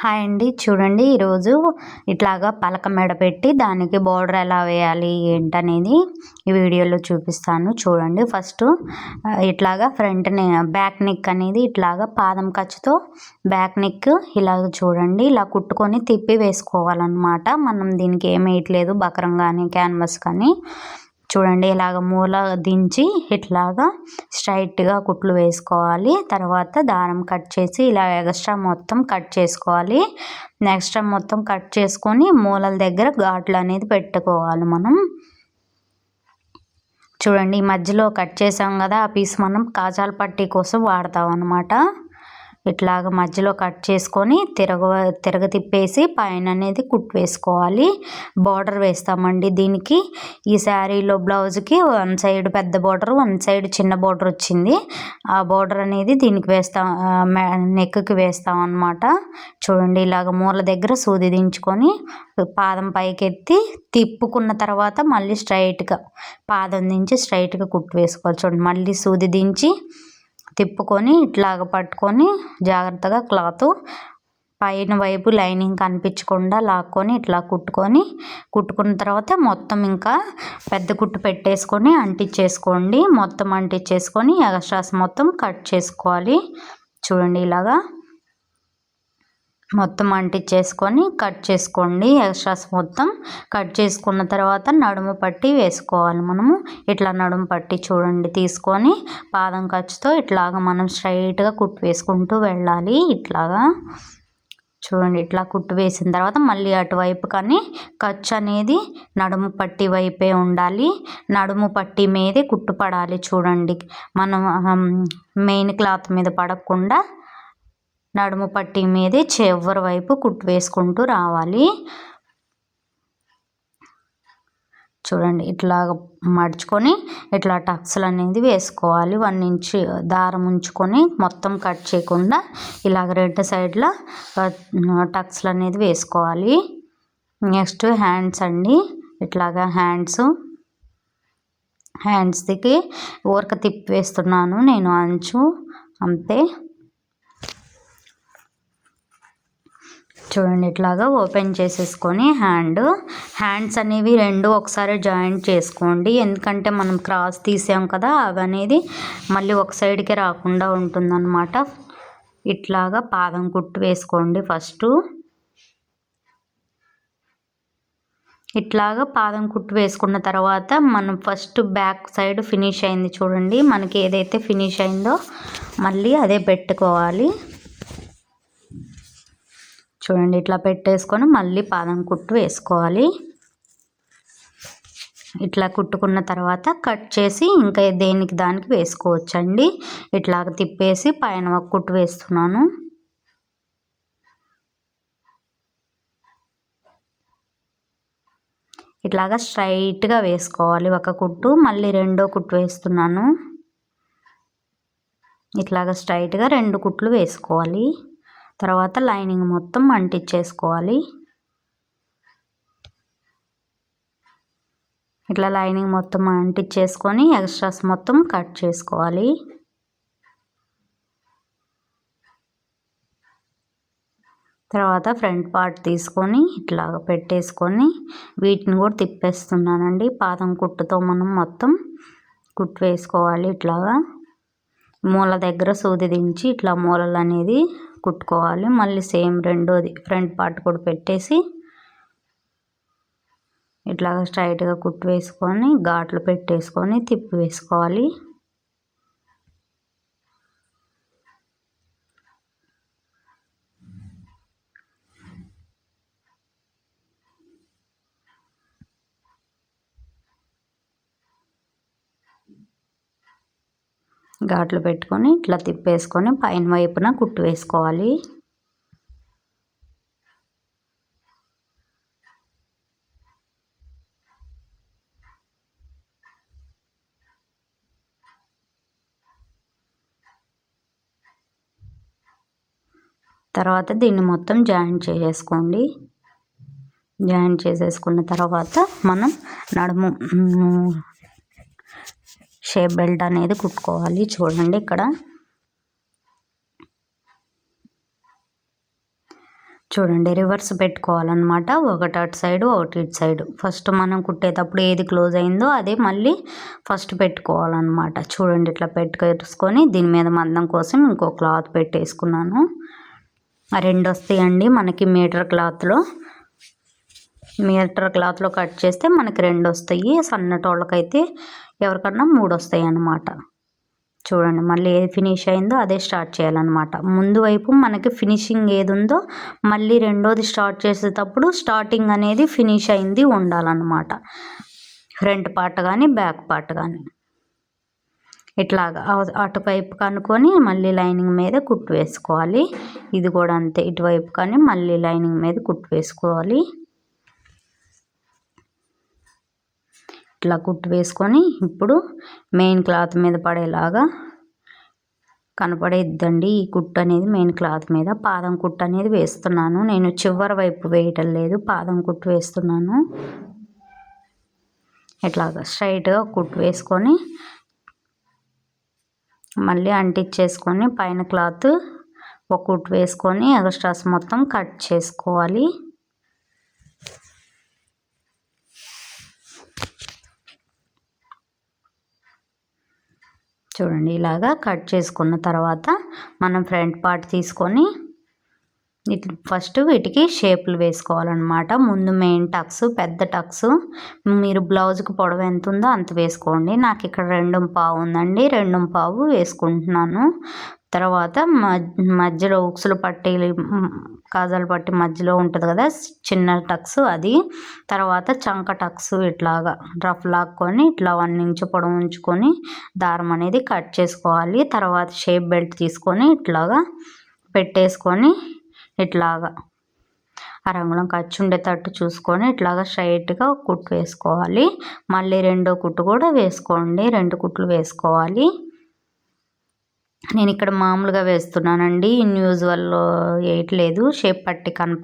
Hi అండి. చూడండి ఈరోజు ఇట్లాగా పలక మెడ పెట్టి దానికి బోర్డర్ ఎలా వేయాలి ఏంటనేది ఈ వీడియోలో చూపిస్తాను. చూడండి ఫస్ట్ ఇట్లాగా ఫ్రంట్ బ్యాక్ నెక్ అనేది ఇట్లాగా పాదం ఖర్చుతో బ్యాక్ నెక్ ఇలాగ చూడండి ఇలా కుట్టుకొని తిప్పి వేసుకోవాలన్నమాట. మనం దీనికి ఏం వేయట్లేదు బకరం కానీ క్యాన్వాస్ కానీ. చూడండి ఇలాగ మూల దించి ఇట్లాగా స్ట్రైట్గా కుట్లు వేసుకోవాలి. తర్వాత దారం కట్ చేసి ఇలా ఎక్స్ట్రా మొత్తం కట్ చేసుకోవాలి. నెక్స్ట్ మొత్తం కట్ చేసుకొని మూలల దగ్గర ఘాట్లు అనేది పెట్టుకోవాలి మనం. చూడండి ఈ మధ్యలో కట్ చేసాం కదా ఆ పీస్ మనం కాజాల పట్టీ కోసం వాడతాం అనమాట ఇట్లాగ మధ్యలో కట్ చేసుకొని తిరగ తిరగ తిప్పేసి పైన అనేది కుట్టు వేసుకోవాలి. బార్డర్ వేస్తామండి దీనికి. ఈ శారీలో బ్లౌజ్కి వన్ సైడ్ పెద్ద బార్డర్ వన్ సైడ్ చిన్న బార్డర్ వచ్చింది. ఆ బార్డర్ అనేది దీనికి వేస్తాం నెక్కి వేస్తాం అనమాట చూడండి ఇలాగ మూల దగ్గర సూది దించుకొని పాదం పైకెత్తి తిప్పుకున్న తర్వాత మళ్ళీ స్ట్రైట్గా పాదం దించి స్ట్రైట్గా కుట్టు వేసుకోవాలి. చూడండి మళ్ళీ సూది దించి తిప్పుకొని ఇట్లాగ పట్టుకొని జాగ్రత్తగా క్లాత్ పైన వైపు లైనింగ్ కనిపించకుండా లాక్కొని ఇట్లా కుట్టుకొని కుట్టుకున్న తర్వాత మొత్తం ఇంకా పెద్ద కుట్టు పెట్టేసుకొని అంటించేసుకోండి. మొత్తం అంటించేసుకొని ఎగస్ట్రాస్ మొత్తం కట్ చేసుకోవాలి. చూడండి ఇలాగా. మొత్తం అంటించేసుకొని కట్ చేసుకోండి. ఎక్స్ట్రాస్ మొత్తం కట్ చేసుకున్న తర్వాత నడుము పట్టి వేసుకోవాలి మనము. ఇట్లా నడుము పట్టి చూడండి తీసుకొని పాదం ఖర్చుతో ఇట్లాగా మనం స్ట్రైట్గా కుట్టు వేసుకుంటూ వెళ్ళాలి. ఇట్లాగా చూడండి ఇట్లా కుట్టు వేసిన తర్వాత మళ్ళీ అటువైపు కానీ ఖర్చు అనేది నడుము పట్టి వైపే ఉండాలి. నడుము పట్టి మీదే కుట్టు పడాలి చూడండి. మనం మెయిన్ క్లాత్ మీద పడకుండా నడుము పట్టి మీదే చివరి వైపు కుట్టు వేసుకుంటూ రావాలి. చూడండి ఇట్లా మడుచుకొని ఇట్లా టక్స్లు అనేది వేసుకోవాలి. వన్ ఇంచ్ దారం ఉంచుకొని మొత్తం కట్ చేయకుండా ఇలాగ రెండు సైడ్ల టక్స్లు అనేది వేసుకోవాలి. నెక్స్ట్ హ్యాండ్స్ అండి. ఇట్లాగా హ్యాండ్స్ హ్యాండ్స్కి ఊరక తిప్పి వేస్తున్నాను నేను అంచు అంతే. చూడండి ఇట్లాగా ఓపెన్ చేసేసుకొని హ్యాండ్. హ్యాండ్స్ అనేవి రెండు ఒకసారి జాయింట్ చేసుకోండి. ఎందుకంటే మనం క్రాస్ తీసాం కదా అవి అనేది మళ్ళీ ఒక సైడ్కి రాకుండా ఉంటుందన్నమాట. ఇట్లాగా పాదం కుట్టు వేసుకోండి ఫస్ట్. ఇట్లాగా పాదం కుట్టు వేసుకున్న తర్వాత మనం ఫస్ట్ బ్యాక్ సైడ్ ఫినిష్ అయింది చూడండి. మనకి ఏదైతే ఫినిష్ అయిందో మళ్ళీ అదే పెట్టుకోవాలి. చూడండి ఇట్లా పెట్టేసుకొని మళ్ళీ పాదం కుట్టు వేసుకోవాలి. ఇట్లా కుట్టుకున్న తర్వాత కట్ చేసి ఇంకా దేనికి దానికి వేసుకోవచ్చండి. ఇట్లాగ తిప్పేసి పైన ఒక కుట్టు వేస్తున్నాను. ఇట్లాగా స్ట్రైట్గా వేసుకోవాలి ఒక కుట్టు. మళ్ళీ రెండో కుట్టు వేస్తున్నాను. ఇట్లాగా స్ట్రైట్గా రెండు కుట్లు వేసుకోవాలి. తర్వాత లైనింగ్ మొత్తం అంటించేసుకోవాలి. ఇట్లా లైనింగ్ మొత్తం అంటించేసుకొని ఎక్స్ట్రాస్ మొత్తం కట్ చేసుకోవాలి. తర్వాత ఫ్రంట్ పార్ట్ తీసుకొని ఇట్లా పెట్టేసుకొని వీటిని కూడా తిప్పేస్తున్నానండి. పాదం కుట్టుతో మనం మొత్తం కుట్టు వేసుకోవాలి ఇట్లాగా. మూల దగ్గర సూది దించి ఇట్లా మూలలు అనేది కుట్టుకోవాలి. మళ్ళీ సేమ్ రెండోది ఫ్రంట్ పార్ట్ కూడా పెట్టేసి ఇట్లాగ స్ట్రైట్గా కుట్టు వేసుకొని ఘాట్లు పెట్టేసుకొని తిప్పి వేసుకోవాలి. ఘాట్లు పెట్టుకొని ఇట్లా తిప్పేసుకొని పైన వైపున కుట్టు వేసుకోవాలి. తర్వాత దీన్ని మొత్తం జాయింట్ చేసేసుకోండి. జాయింట్ చేసేసుకున్న తర్వాత మనం నడుము షేప్ బెల్ట్ అనేది కుట్టుకోవాలి. చూడండి ఇక్కడ. చూడండి రివర్స్ పెట్టుకోవాలన్నమాట. ఒకటి అటు సైడ్ ఒకటి ఇటు సైడ్. ఫస్ట్ మనం కుట్టేటప్పుడు ఏది క్లోజ్ అయిందో అదే మళ్ళీ ఫస్ట్ పెట్టుకోవాలన్నమాట. చూడండి ఇట్లా పెట్టుకొని దీని మీద మందం కోసం ఇంకో క్లాత్ పెట్టేసుకున్నాను. రెండు వస్తాయండి మనకి మీటర్ క్లాత్లో. మీటర్ క్లాత్లో కట్ చేస్తే మనకి రెండు వస్తాయి. సన్నటోళ్ళకైతే ఎవరికన్నా మూడు వస్తాయి అన్నమాట చూడండి మళ్ళీ ఏది ఫినిష్ అయిందో అదే స్టార్ట్ చేయాలన్నమాట. ముందు వైపు మనకి ఫినిషింగ్ ఏది ఉందో మళ్ళీ రెండోది స్టార్ట్ చేసేటప్పుడు స్టార్టింగ్ అనేది ఫినిష్ అయింది ఉండాలన్నమాట. ఫ్రంట్ పార్ట్ కానీ బ్యాక్ పార్ట్ కానీ ఇట్లాగా అటువైపు కనుక్కొని మళ్ళీ లైనింగ్ మీద కుట్టు వేసుకోవాలి. ఇది కూడా అంతే ఇటువైపు కానీ మళ్ళీ లైనింగ్ మీద కుట్టు వేసుకోవాలి. ఇట్లా కుట్టు వేసుకొని ఇప్పుడు మెయిన్ క్లాత్ మీద పడేలాగా కనపడేద్దండి. ఈ కుట్టు అనేది మెయిన్ క్లాత్ మీద పాదం కుట్టు అనేది వేస్తున్నాను. నేను చివరి వైపు వేయటం లేదు పాదం కుట్టు వేస్తున్నాను. ఇట్లాగా స్ట్రైట్గా కుట్టు వేసుకొని మళ్ళీ అంటించేసుకొని పైన క్లాత్ ఒక కుట్టు వేసుకొని ఎగస్ట్రాస్ మొత్తం కట్ చేసుకోవాలి. చూడండి ఇలాగా కట్ చేసుకున్న తర్వాత మనం ఫ్రంట్ పార్ట్ తీసుకొని ఫస్ట్ వీటికి షేపులు వేసుకోవాలన్నమాట. ముందు మెయిన్ టక్స్ పెద్ద టక్స్. మీరు బ్లౌజ్కి పొడవు ఎంత ఉందో అంత వేసుకోండి. నాకు ఇక్కడ రెండు పావు ఉందండి రెండు పావు వేసుకుంటున్నాను. తర్వాత మధ్యలో ఉక్సులు పట్టి కాజాలు పట్టి మధ్యలో ఉంటుంది కదా చిన్న టక్స్ అది. తర్వాత చంక టక్స్ ఇట్లాగా రఫ్ లాక్కొని ఇట్లా వన్ ఇంచ్ పొడవు ఉంచుకొని దారం అనేది కట్ చేసుకోవాలి. తర్వాత షేప్ బెల్ట్ తీసుకొని ఇట్లాగా పెట్టేసుకొని ఇట్లాగా ఆ రంగులం ఖర్చు ఉండేటట్టు చూసుకొని ఇట్లాగా స్ట్రైట్గా కుట్టు వేసుకోవాలి. మళ్ళీ రెండో కుట్టు కూడా వేసుకోండి. రెండు కుట్లు వేసుకోవాలి. నేను ఇక్కడ మామూలుగా వేస్తున్నానండి. ఇన్యూజువల్ వేయట్లేదు. షేప్ పట్టి కనప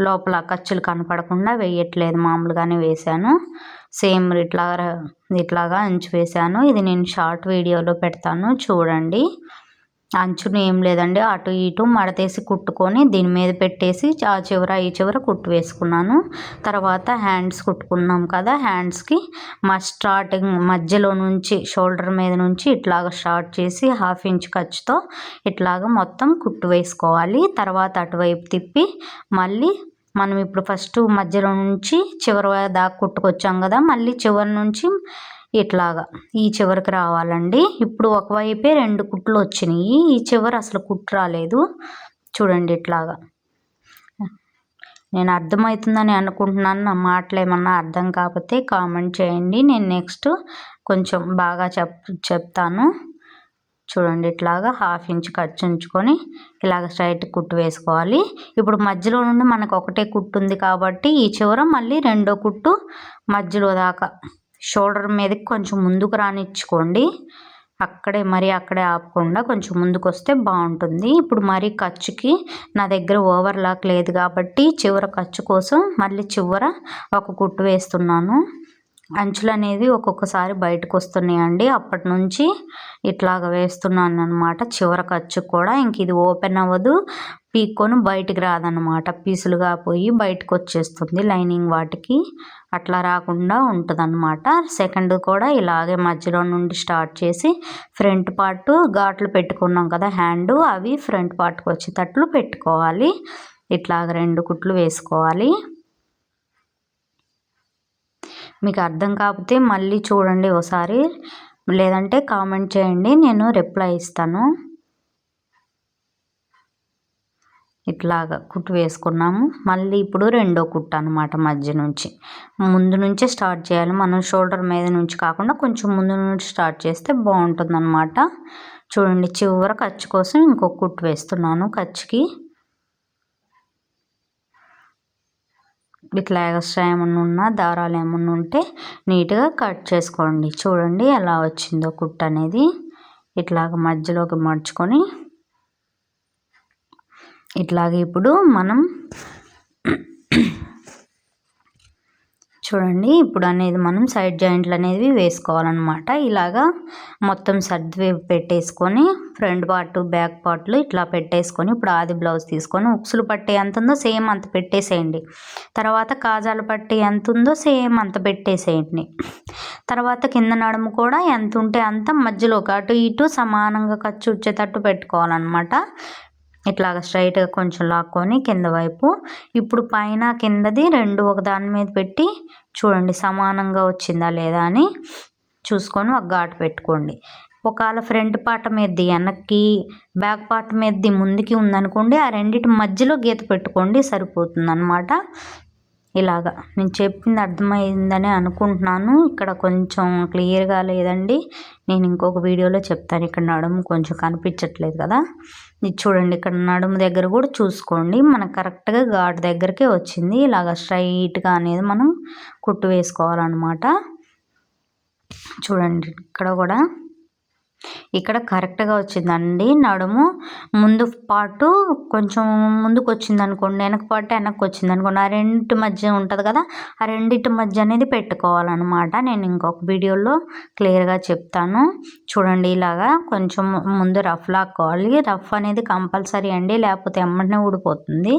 లోపల ఖర్చులు కనపడకుండా వేయట్లేదు. మామూలుగానే వేశాను. సేమ్ ఇట్లా ఇట్లాగా అంచు వేశాను. ఇది నేను షార్ట్ వీడియోలో పెడతాను. చూడండి. అంచును ఏం లేదండి. అటు ఇటు మడతేసి కుట్టుకొని దీని మీద పెట్టేసి ఆ చివర ఈ చివర కుట్టు వేసుకున్నాను. తర్వాత హ్యాండ్స్ కుట్టుకున్నాం కదా హ్యాండ్స్కి మా స్టార్టింగ్ మధ్యలో నుంచి షోల్డర్ మీద నుంచి ఇట్లాగ స్టార్ట్ చేసి హాఫ్ ఇంచ్ ఖర్చుతో ఇట్లాగ మొత్తం కుట్టు వేసుకోవాలి. తర్వాత అటువైపు తిప్పి మళ్ళీ మనం ఇప్పుడు ఫస్ట్ మధ్యలో నుంచి చివరి దాకా కుట్టుకొచ్చాం కదా మళ్ళీ చివరి నుంచి ఇట్లాగా. ఈ చివరికి రావాలండి. ఇప్పుడు ఒకవైపే రెండు కుట్లు వచ్చినాయి. ఈ చివరి అసలు కుట్టు రాలేదు. చూడండి ఇట్లాగా. నేను అర్థమవుతుందని అనుకుంటున్నాను. నా మాటలు ఏమన్నా అర్థం కాకపోతే కామెంట్ చేయండి. నేను నెక్స్ట్ కొంచెం బాగా చెప్ చెప్తాను. చూడండి ఇట్లాగా హాఫ్ ఇంచ్ ఖర్చు ఉంచుకొని ఇలాగ స్ట్రైట్ కుట్టు వేసుకోవాలి. ఇప్పుడు మధ్యలో నుండి మనకు ఒకటే కుట్టు ఉంది కాబట్టి ఈ చివర మళ్ళీ రెండో కుట్టు మధ్యలో దాకా షోల్డర్ మీదకి కొంచెం ముందుకు రానిచ్చుకోండి. అక్కడే మరి అక్కడే ఆపకుండా కొంచెం ముందుకు వస్తే బాగుంటుంది. ఇప్పుడు మరీ ఖర్చుకి నా దగ్గర ఓవర్ లాక్ లేదు కాబట్టి చివర ఖర్చు కోసం మళ్ళీ చివర ఒక కుట్టు వేస్తున్నాను. అంచులు అనేది ఒక్కొక్కసారి బయటకు వస్తున్నాయండి అప్పటి నుంచి ఇట్లాగ వేస్తున్నాను అనమాట చివరి ఖర్చు కూడా ఇంక ఇది ఓపెన్ అవ్వదు. పీక్కొని బయటికి రాదనమాట పీసులుగా పోయి బయటకు వచ్చేస్తుంది లైనింగ్ వాటికి. అట్లా రాకుండా ఉంటుందన్నమాట. సెకండ్ కూడా ఇలాగే మధ్యలో నుండి స్టార్ట్ చేసి ఫ్రంట్ పార్ట్ ఘాట్లు పెట్టుకున్నాం కదా హ్యాండ్ అవి ఫ్రంట్ పార్ట్కి వచ్చేటట్లు పెట్టుకోవాలి. ఇట్లాగ రెండు కుట్లు వేసుకోవాలి. మీకు అర్థం కాకపోతే మళ్ళీ చూడండి ఒకసారి లేదంటే కామెంట్ చేయండి నేను రిప్లై ఇస్తాను. ఇట్లాగా కుట్టు వేసుకున్నాము. మళ్ళీ ఇప్పుడు రెండో కుట్టు అనమాట మధ్య నుంచి. ముందు నుంచే స్టార్ట్ చేయాలి. మనం షోల్డర్ మీద నుంచి కాకుండా కొంచెం ముందు నుంచి స్టార్ట్ చేస్తే బాగుంటుంది అనమాట చూడండి చివర ఖర్చు కోసం ఇంకొక కుట్టు వేస్తున్నాను ఖర్చుకి. ఇట్లా ఎక్స్ట్రా ఏమన్నా ఉన్నా దారాలు ఏమన్నా ఉంటే నీట్గా కట్ చేసుకోండి. చూడండి ఎలా వచ్చిందో కుట్టు అనేది. ఇట్లాగ మధ్యలోకి మడుచుకొని ఇట్లాగే ఇప్పుడు మనం చూడండి. ఇప్పుడు అనేది మనం సైడ్ జాయింట్లు అనేవి వేసుకోవాలన్నమాట. ఇలాగా మొత్తం సర్ది పెట్టేసుకొని ఫ్రంట్ పార్ట్ బ్యాక్ పార్ట్లు ఇట్లా పెట్టేసుకొని ఇప్పుడు ఆది బ్లౌజ్ తీసుకొని ఉక్సులు పట్టే ఎంత ఉందో సేమ్ అంత పెట్టేసేయండి. తర్వాత కాజాలు పట్టే ఎంత ఉందో సేమ్ అంత పెట్టేసేయండి. తర్వాత కింద నడుము కూడా ఎంత ఉంటే అంత మధ్యలో అటు ఇటు సమానంగా ఖర్చు వచ్చేటట్టు పెట్టుకోవాలన్నమాట. ఇట్లాగ స్ట్రైట్గా కొంచెం లాక్కొని కింద వైపు. ఇప్పుడు పైన కిందది రెండు ఒక దాని మీద పెట్టి చూడండి సమానంగా వచ్చిందా లేదా అని చూసుకొని ఒక ఘాటు పెట్టుకోండి. ఒకవేళ ఫ్రంట్ పార్ట్ మీదది వెనక్కి బ్యాక్ పార్ట్ మీదది ముందుకి ఉందనుకోండి ఆ రెండింటి మధ్యలో గీత పెట్టుకోండి సరిపోతుంది అనమాట ఇలాగా. నేను చెప్పింది అర్థమైందని అనుకుంటున్నాను. ఇక్కడ కొంచెం క్లియర్గా లేదండి. నేను ఇంకొక వీడియోలో చెప్తాను. ఇక్కడ నడుము కొంచెం కనిపించట్లేదు కదా. ఇది చూడండి ఇక్కడ నడుము దగ్గర కూడా చూసుకోండి. మనకు కరెక్ట్గా ఘాటు దగ్గరికే వచ్చింది. ఇలాగ స్ట్రైట్గా అనేది మనం కుట్టు వేసుకోవాలన్నమాట. చూడండి ఇక్కడ కూడా ఇక్కడ కరెక్ట్గా వచ్చిందండి. నడుము ముందు పాటు కొంచెం ముందుకు వచ్చింది అనుకోండి వెనక పాటు వెనక్కి వచ్చింది అనుకోండి ఆ రెండింటి మధ్య ఉంటుంది కదా ఆ రెండింటి మధ్య అనేది పెట్టుకోవాలన్నమాట. నేను ఇంకొక వీడియోలో క్లియర్గా చెప్తాను. చూడండి ఇలాగా కొంచెం ముందు రఫ్ లాక్కోవాలి. రఫ్ అనేది కంపల్సరీ అండి లేకపోతే ఎమ్మటనే ఊడిపోతుంది.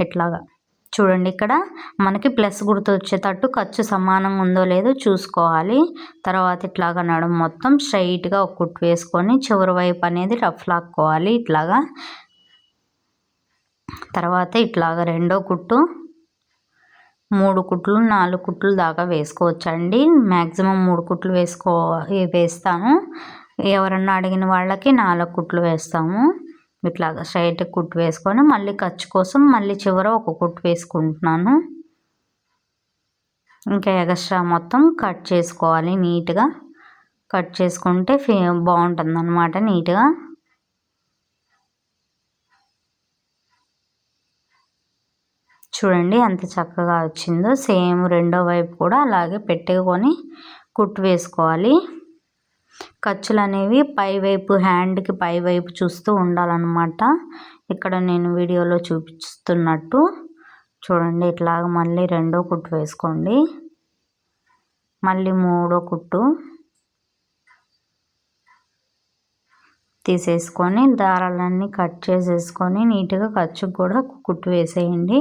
ఇట్లాగా. చూడండి ఇక్కడ. మనకి ప్లస్ గుర్తు వచ్చేటట్టు ఖర్చు సమానంగా ఉందో లేదో చూసుకోవాలి. తర్వాత ఇట్లాగా నడుము మొత్తం స్ట్రైట్గా ఒక కుట్టు వేసుకొని చివరి వైపు అనేది రఫ్ లాక్కోవాలి ఇట్లాగా. తర్వాత ఇట్లాగా రెండో కుట్టు మూడు కుట్లు నాలుగు కుట్లు దాకా వేసుకోవచ్చండి. మ్యాక్సిమం మూడు కుట్లు వేసుకో వేస్తాను. ఎవరన్నా అడిగిన వాళ్ళకి నాలుగు కుట్లు వేస్తాము. ఇట్లాగా స్ట్రైట్ కుట్టు వేసుకొని మళ్ళీ ఖర్చు కోసం మళ్ళీ చివర ఒక కుట్టు వేసుకుంటున్నాను. ఇంకా ఎగస్ట్రా మొత్తం కట్ చేసుకోవాలి నీట్గా. కట్ చేసుకుంటే ఫే బాగుంటుంది అనమాట నీట్గా. చూడండి ఎంత చక్కగా వచ్చిందో. సేమ్ రెండో వైపు కూడా అలాగే పెట్టుకొని కుట్టు వేసుకోవాలి. ఖర్చులు అనేవి పైవైపు హ్యాండ్కి పైవైపు చూస్తూ ఉండాలన్నమాట. ఇక్కడ నేను వీడియోలో చూపిస్తున్నట్టు చూడండి ఇట్లాగ మళ్ళీ రెండో కుట్టు వేసుకోండి. మళ్ళీ మూడో కుట్టు తీసేసుకొని దారాలన్నీ కట్ చేసేసుకొని నీట్గా ఖర్చుకు కూడా కుట్టు వేసేయండి.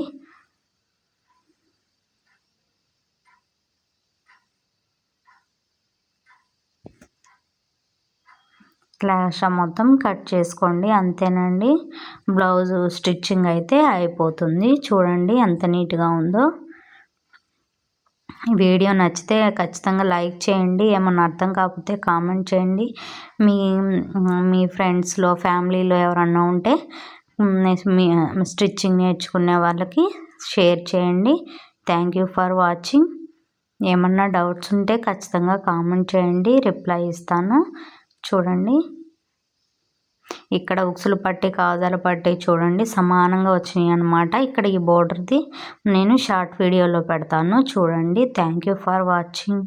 క్లాషా మొత్తం కట్ చేసుకోండి అంతేనండి. బ్లౌజ్ స్టిచ్చింగ్ అయితే అయిపోతుంది. చూడండి ఎంత నీట్గా ఉందో. వీడియో నచ్చితే ఖచ్చితంగా లైక్ చేయండి ఏమన్నా అర్థం కాకపోతే కామెంట్ చేయండి. మీ మీ ఫ్రెండ్స్లో ఫ్యామిలీలో ఎవరన్నా ఉంటే మీ స్టిచ్చింగ్ నేర్చుకునే వాళ్ళకి షేర్ చేయండి. Thank you for watching. ఏమన్నా డౌట్స్ ఉంటే ఖచ్చితంగా కామెంట్ చేయండి రిప్లై ఇస్తాను. చూడండి. ఇక్కడ ఉక్సులు పట్టి కాజాలు పట్టి చూడండి. సమానంగా వచ్చినాయి అనమాట ఇక్కడ ఈ బోర్డర్ది నేను షార్ట్ వీడియోలో పెడతాను. చూడండి. Thank you for watching